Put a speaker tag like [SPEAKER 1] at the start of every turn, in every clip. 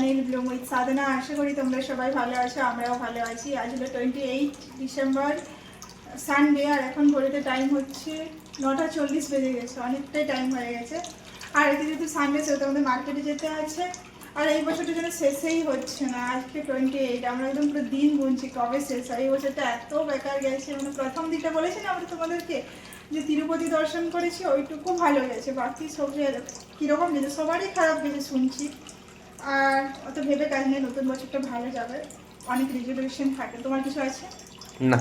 [SPEAKER 1] Channel Bloom সাধনা, আশা করি তোমরা সবাই ভালো আছো, আমরাও ভালো আছি। আজ হলো টোয়েন্টি এইট ডিসেম্বর সানডে আর এখন ঘড়িতে টাইম হচ্ছে নটা চল্লিশ বেজে গেছে, অনেকটাই টাইম হয়ে গেছে। আর এতে যেহেতু সানডে সেহেতু আমাদের মার্কেটে যেতে আছে। আর এই বছরটা যেন শেষেই হচ্ছে না, আজকে টোয়েন্টি এইট আমরা একদম পুরো দিন গুনছি, কবে শেষ হয়? এই বছরটা এত বেকার গেছে মানে প্রথম দিকটা বলেছি না আমরা তোমাদেরকে, যে তিরুপতি দর্শন করেছি, ওইটুকু ভালো গেছে, বাকি সব কীরকম গেছে, সবারই খারাপ গেছে শুনছি। আর অত ভেবে কাজ নেই নতুন বছরটা ভালো যাবে। অনেক রেজুলেশন থাকে। তোমার কিছু আছে?
[SPEAKER 2] না।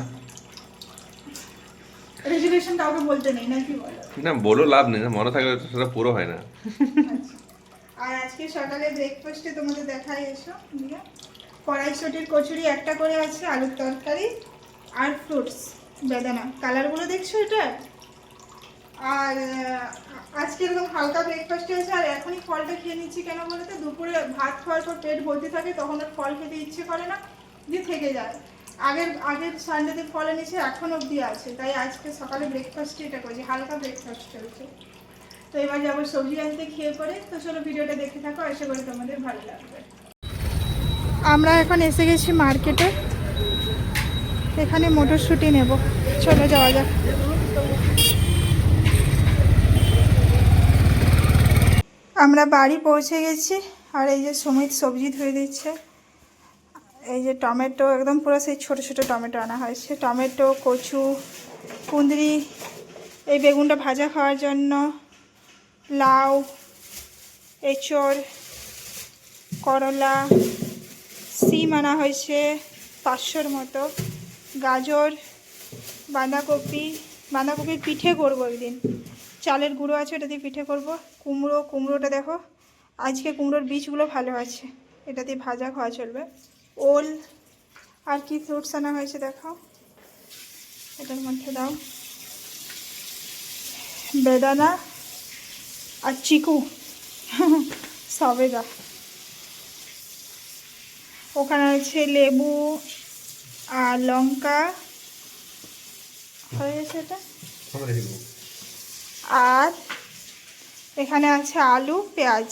[SPEAKER 1] রেজুলেশন কাউকে বলতে নেই নাকি বলো?
[SPEAKER 2] না বলো লাভ নেই না মনে থাকলে সেটা পুরো হয় না।
[SPEAKER 1] আচ্ছা। আর আজকে সকালে ব্রেকফাস্টে তোমাদের দেখাই এসো দিয়ে কড়াইশুটির কচুরি একটা করে আছে আলুর তরকারি আর ফ্রুটস বেদানা। কালারগুলো দেখছ এটা? আর আজকে একদম হালকা ব্রেকফাস্ট হয়েছে আর এখনই ফলটা খেয়ে নিচ্ছি কেন বলতে দুপুরে ভাত খাওয়ার পর পেট ভর্তি থাকে, তখন আর ফল খেতে ইচ্ছে করে না, দিয়ে থেকে যায়। আগের আগের সানডেতে ফল এনেছে, এখন অবধি আছে। তাই আজকে সকালে ব্রেকফাস্টে এটা করছি, হালকা ব্রেকফাস্ট চলছে তো এবার যাব সবজি আনতে খেয়ে পরে। তো চলো ভিডিওটা দেখে থাকো, আশা করি তোমাদের ভালো লাগবে। আমরা এখন এসে গেছি মার্কেটে। এখানে মটরশুঁটি নেব। চলো যাওয়া যাক। আমরা বাড়ি পৌঁছে গেছি, আর এই যে সুমিত সবজি ধুয়ে দিচ্ছে। এই যে টমেটো, একদম পুরো সেই ছোটো ছোটো টমেটো আনা হয়েছে টমেটো, কচু, কুঁদরি, এই বেগুনটা ভাজা খাওয়ার জন্য লাউ, এঁচড়, করলা, সিম আনা হয়েছে পাঁচশোর মতো। গাজর, বাঁধাকপি, বাঁধাকপির পিঠে করব একদিন। চালের গুঁড়ো আছে, ওটা দিয়ে পিঠে করব। কুমড়ো, কুমড়োটা দেখো। আজকে কুমড়োর বীজগুলো ভালো আছে এটা দিয়ে ভাজা খাওয়া চলবে। ওল আর কি ফ্রুটস আনা হয়েছে দেখো এটার মধ্যে দাও। বেদানা আর চিকু। সবেদা ওখানে আছে লেবু আর লঙ্কা। হয়ে গেছে এটা? আর এখানে আছে আলু, পেঁয়াজ।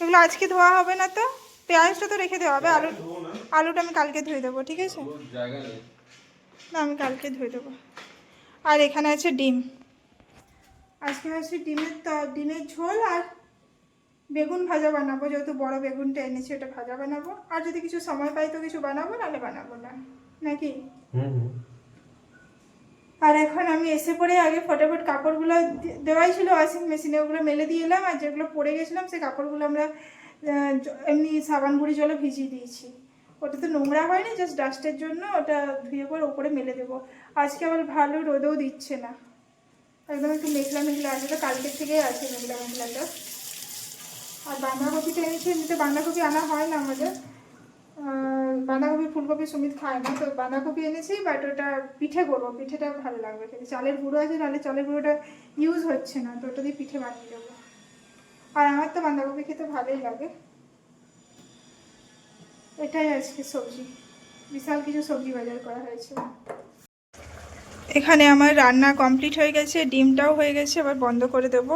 [SPEAKER 1] এগুলো আজকে ধোয়া হবে না তো? পেঁয়াজটা তো রেখে দেওয়া হবে। আলু আলুটা আমি কালকে ধুয়ে দেবো, ঠিক আছে? না, আমি কালকে ধুয়ে দেবো। আর এখানে আছে ডিম। আজকে হচ্ছে ডিমের ডিমের ঝোল আর বেগুন ভাজা বানাবো। যেহেতু বড় বেগুনটা এনেছি, ওটা ভাজা বানাবো। আর যদি কিছু সময় পাই তো কিছু বানাবো, নাহলে বানাবো না। নাকি? আর এখন আমি এসে পরে আগে ফটাফট কাপড়গুলো দেওয়াই ছিল ওয়াশিং মেশিনে ওগুলো মেলে দিয়ে এলাম আর যেগুলো পরে গেছিলাম সেই কাপড়গুলো আমরা এমনি সাবান গুঁড়ি জলে ভিজিয়ে দিয়েছি। ওটা তো নোংরা হয়নি জাস্ট ডাস্টের জন্য ওটা ধুয়ে পরে ওপরে মেলে দেবো। আজকে আবার ভালো রোদেও দিচ্ছে না। একদম একটু মেঘলা মেঘলা আছে, তো কালকের থেকেই আছে মেঘলা মেঘলাটা। আর বাঁধাকপিটা এনেছি, এমনিতে বাঁধাকপি আনা হয় না আমাদের। বাঁধাকপি, ফুলকপি সুমিত খায় না। তো বাঁধাকপি এনেছি বাট ওটা পিঠে করব। পিঠেটা ভালো লাগবে খেতে। চালের গুঁড়ো আছে নাহলে চালের গুঁড়োটা ইউজ হচ্ছে না, তো ওটা দিয়ে পিঠে বানিয়ে দেবো আর আমার তো বাঁধাকপি খেতে ভালোই লাগে। এটাই আজকে সবজি। বিশাল কিছু সবজি বাজার করা হয়েছে। এখানে আমার রান্না কমপ্লিট হয়ে গেছে, ডিমটাও হয়ে গেছে, এবার বন্ধ করে দেব।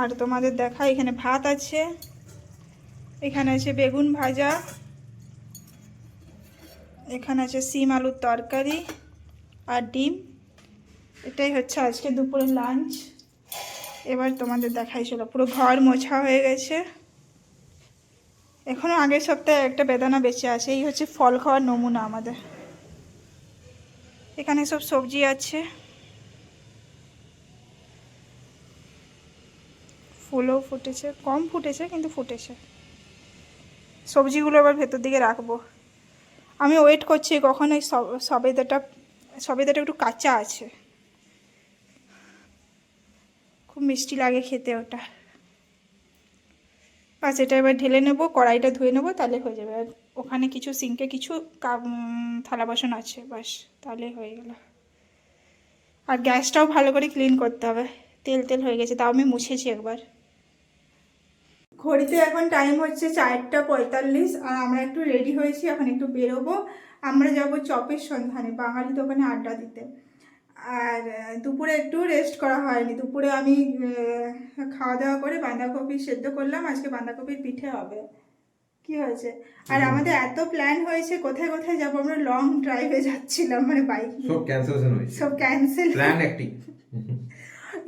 [SPEAKER 1] আর তোমাদের দেখা এখানে ভাত আছে। এখানে আছে বেগুন ভাজা, এখানে আছে সিম আলুর তরকারি আর ডিম। এটাই হচ্ছে আজকে দুপুরের লাঞ্চ এবার তোমাদের দেখাই ছিল পুরো ঘর মোছা হয়ে গেছে। এখনও আগের সপ্তাহে একটা বেদানা বেঁচে আছে, এই হচ্ছে ফল খাওয়ার নমুনা আমাদের। এখানে সব সবজি আছে। ফুলও ফুটেছে, কম ফুটেছে, কিন্তু ফুটেছে। সবজিগুলো আবার ভেতর দিকে রাখব। আমি ওয়েট করছি কখন এই সব- সবেদাটা সবেদাটা একটু কাঁচা আছে। খুব মিষ্টি লাগে খেতে ওটা। বাস এটা এবার ঢেলে নেব, কড়াইটা ধুয়ে নেব, তাহলে হয়ে যাবে। আর ওখানে কিছু সিঙ্কে কিছু থালা বাসন আছে, বাস তাহলে হয়ে গেল। আর গ্যাসটাও ভালো করে ক্লিন করতে হবে। তেল তেল হয়ে গেছে, তাও আমি মুছেছি একবার। ঘড়িতে এখন টাইম হচ্ছে চারটা পঁয়তাল্লিশ আর আমরা একটু রেডি হয়েছি এখন একটু বেরোবো। আমরা যাব চপের সন্ধানে বাঙালি দোকানে আড্ডা দিতে। আর দুপুরে একটু রেস্ট করা হয়নি। দুপুরে আমি খাওয়া দাওয়া করে বাঁধাকপি সেদ্ধ করলাম আজকে বাঁধাকপির পিঠে হবে। কি হয়েছে? আর আমাদের এত প্ল্যান হয়েছে কোথায় কোথায় যাব? আমরা লং ড্রাইভে যাচ্ছিলাম মানে বাইক
[SPEAKER 3] সব ক্যান্সেলেশন হয়েছে।
[SPEAKER 1] সব ক্যান্সেল
[SPEAKER 3] প্ল্যান একটি।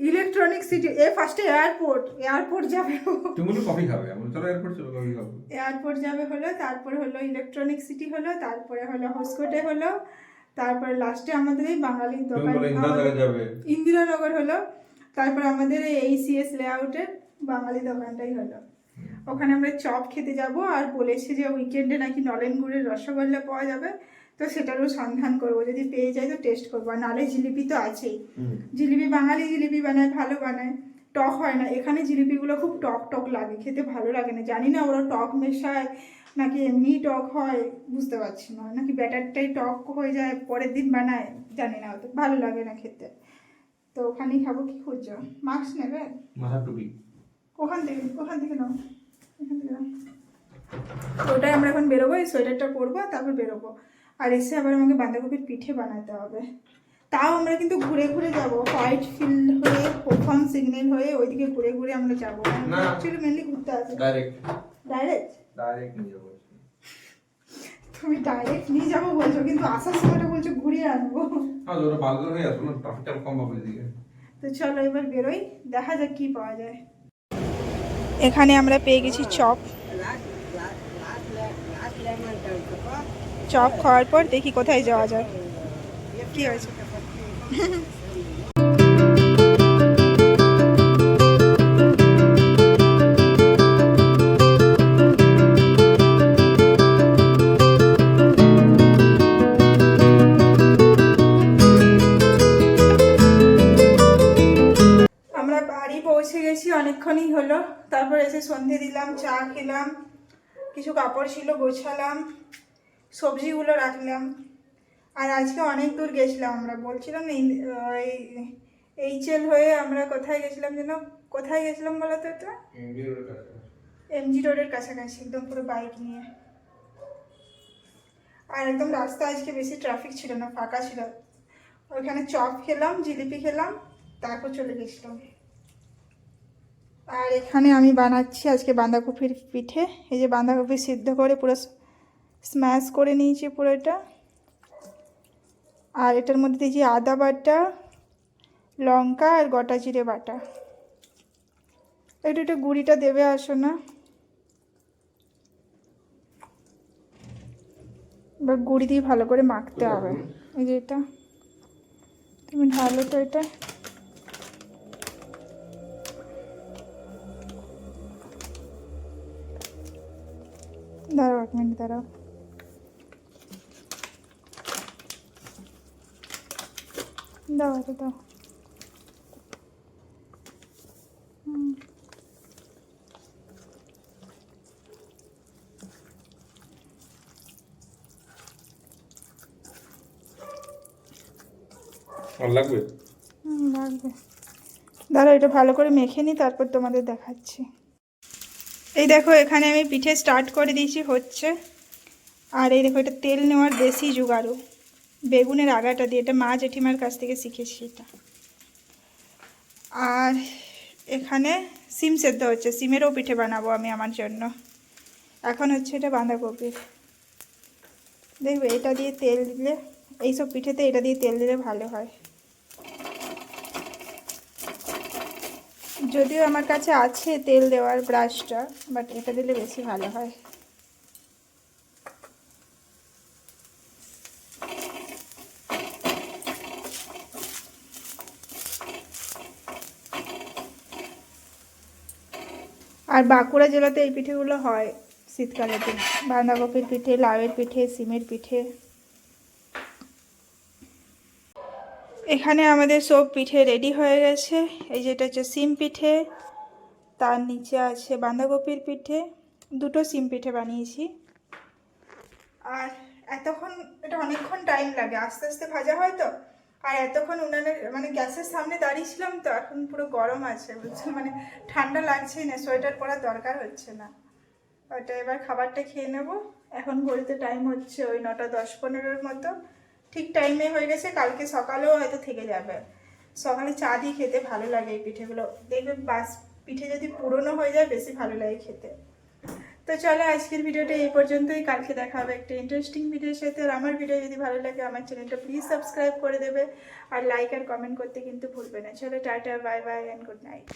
[SPEAKER 1] ইলেকট্রনিক সিটি এ ফার্স্টে এয়ারপোর্ট এয়ারপোর্ট যাবে।
[SPEAKER 3] তুমি বলো কফি খাবে আমরা চলো এয়ারপোর্ট চলো কফি খাব।
[SPEAKER 1] এয়ারপোর্ট যাবে হলো তারপরে হলো ইলেকট্রনিক সিটি হলো তারপরে হলো হসকোটে হলো তারপরে লাস্টে আমাদের এই বাঙালির দোকান ইন্দিরানগর হলো তারপর আমাদের এই সিএস লেআউটের বাঙালি দোকানটাই হলো। ওখানে আমরা চপ খেতে যাব আর বলেছে যে উইকেন্ডে নাকি নলেন গুড়ের রসগোল্লা পাওয়া যাবে। তো সেটারও সন্ধান করব। যদি পেয়ে যাই তো টেস্ট করব। আর নাহলে জিলিপি তো আছেই। জিলিপি বাঙালি জিলিপি বানায় ভালো বানায়। টক হয় না। এখানে জিলিপিগুলো খুব টক টক লাগে। খেতে ভালো লাগে না। জানি না ওরা টক মেশায় নাকি এমনি টক হয় বুঝতে পারছি না। নাকি ব্যাটারটাই টক হয়ে যায় পরের দিন বানায় জানি না। অত ভালো লাগে না খেতে। তো ওখানেই খাব কি খুঁজছো? মাস্ক নেবে?
[SPEAKER 3] টুপি।
[SPEAKER 1] ওখান থেকে ওখান থেকে নাও। এখান থেকে নাও। ওটাই আমরা এখন বেরোবো এই সোয়েটারটা পরবো তারপর বেরোবো। আর এসে আবার আমাকে বাঁধাকপির পিঠে বানাতে হবে। তাও আমরা কিন্তু ঘুরে ঘুরে যাব হোয়াইট ফিল্ড হয়ে প্রথম সিগন্যাল হয়ে ওইদিকে ঘুরে ঘুরে আমরা যাব। অ্যাকচুয়ালি মেনলি ঘুরতে আসে।
[SPEAKER 3] ডাইরেক্ট
[SPEAKER 1] ডাইরেক্ট
[SPEAKER 3] ডাইরেক্ট নিয়ে যাব।
[SPEAKER 1] তুমি ডাইরেক্ট নিয়ে যাব বলছো কিন্তু আসার সময়টা বলছো ঘুরিয়ে আনব।
[SPEAKER 3] হ্যাঁ ওটা ভালো হয়ে আসব না ট্রাফিকটা কম পাবো এদিকে।
[SPEAKER 1] তো চলো এবার বেরোই দেখা যাক কি পাওয়া যায়। এখানে আমরা পেয়ে গেছি চপ। চপ খাওয়ার পর দেখি কোথায় যাওয়া যায়। কি হয়েছে? অনেকক্ষণই হলো। তারপর এসে সন্ধে দিলাম, চা খেলাম, কিছু কাপড় ছিল গোছালাম। সবজিগুলো রাখলাম। আর আজকে অনেক দূর গেছিলাম আমরা। বলছিলাম এই এইচএল হয়ে আমরা কোথায় গেছিলাম যেন? কোথায় গেছিলাম বলো তো এটা? এমজি রোডের কাছাকাছি। একদম পুরো বাইক নিয়ে। আর একদম রাস্তা আজকে বেশি ট্রাফিক ছিল না ফাঁকা ছিল। ওইখানে চপ খেলাম জিলিপি খেলাম তারপর চলে গেছিলাম। আর এখানে আমি বানাচ্ছি আজকে বাঁধাকপির পিঠে। এই যে বাঁধাকপি সিদ্ধ করে পুরো স্ম্যাশ করে নিয়েছি পুরো এটা আর এটার মধ্যে দিয়েছি আদা বাটা, লঙ্কা আর গোটা জিরে বাটা। একটু একটু গুঁড়িটা দেবে, আসো না। এবার গুঁড়ি দিয়ে ভালো করে মাখতে হবে। এই যে এটা। তুমি ঢালো তো এটা। দাঁড়াও এক মিনিট, দাঁড়াও। দাও এটা দাও। হুম।
[SPEAKER 2] লাগবে?
[SPEAKER 1] লাগবে। দাঁড়াও এটা ভালো করে মেখে নিই তারপর তোমাদের দেখাচ্ছি। এই দেখো এখানে আমি পিঠে স্টার্ট করে দিয়েছি হচ্ছে। আর এই দেখো এটা তেল নেওয়ার দেশি জুগাড়ু বেগুনের আগাটা দিয়ে, এটা মা জেঠিমার কাছ থেকে শিখেছি এটা। আর এখানে সিম সেদ্ধ হচ্ছে, সিমেরও পিঠে বানাবো আমি আমার জন্য। এখন হচ্ছে এটা বাঁধাকপির। দেখবে, এটা দিয়ে তেল দিলে, এইসব পিঠেতে এটা দিয়ে তেল দিলে ভালো হয়। যদিও আমার কাছে আছে তেল দেওয়ার ব্রাশটা বাট এটা দিলে বেশি ভালো হয়। আর বাঁকুড়া জেলাতে এই পিঠেগুলো হয় শীতকালেতে। বাঁধাকপির পিঠে, লাউয়ের পিঠে, সিমের পিঠে। এখানে আমাদের সব পিঠে রেডি হয়ে গেছে। এই যেটা হচ্ছে সিম পিঠে, তার নিচে আছে বাঁধাকপির পিঠে। দুটো সিম পিঠে বানিয়েছি। আর এতক্ষণ, এটা অনেকক্ষণ টাইম লাগে। আস্তে আস্তে ভাজা হয় তো? আর এতক্ষণ উনানের মানে গ্যাসের সামনে দাঁড়িয়েছিলাম তো, এখন পুরো গরম আছে, বুঝছ? মানে ঠান্ডা লাগছেই না, সোয়েটার পরার দরকার হচ্ছে না। ওটা এবার খাবারটা খেয়ে নেব। এখন বলতে টাইম হচ্ছে ওই নটা দশ পনেরোর মতো। ঠিক টাইমে হয়ে গেছে, কালকে সকালেও হয়তো থেকে যাবে। সকালে চা দিয়ে খেতে ভালো লাগে এই পিঠেগুলো। দেখবে বাস পিঠে যদি পুরনো হয়ে যায়, বেশি ভালো লাগে খেতে। তো চলো, আজকের ভিডিওটা এই পর্যন্তই। কালকে দেখা হবে একটা ইন্টারেস্টিং ভিডিওর সাথে। আর আমার ভিডিও যদি ভালো লাগে, আমার চ্যানেলটা প্লিজ সাবস্ক্রাইব করে দেবে। আর লাইক আর কমেন্ট করতে কিন্তু ভুলবে না। চলো, tata bye bye and good night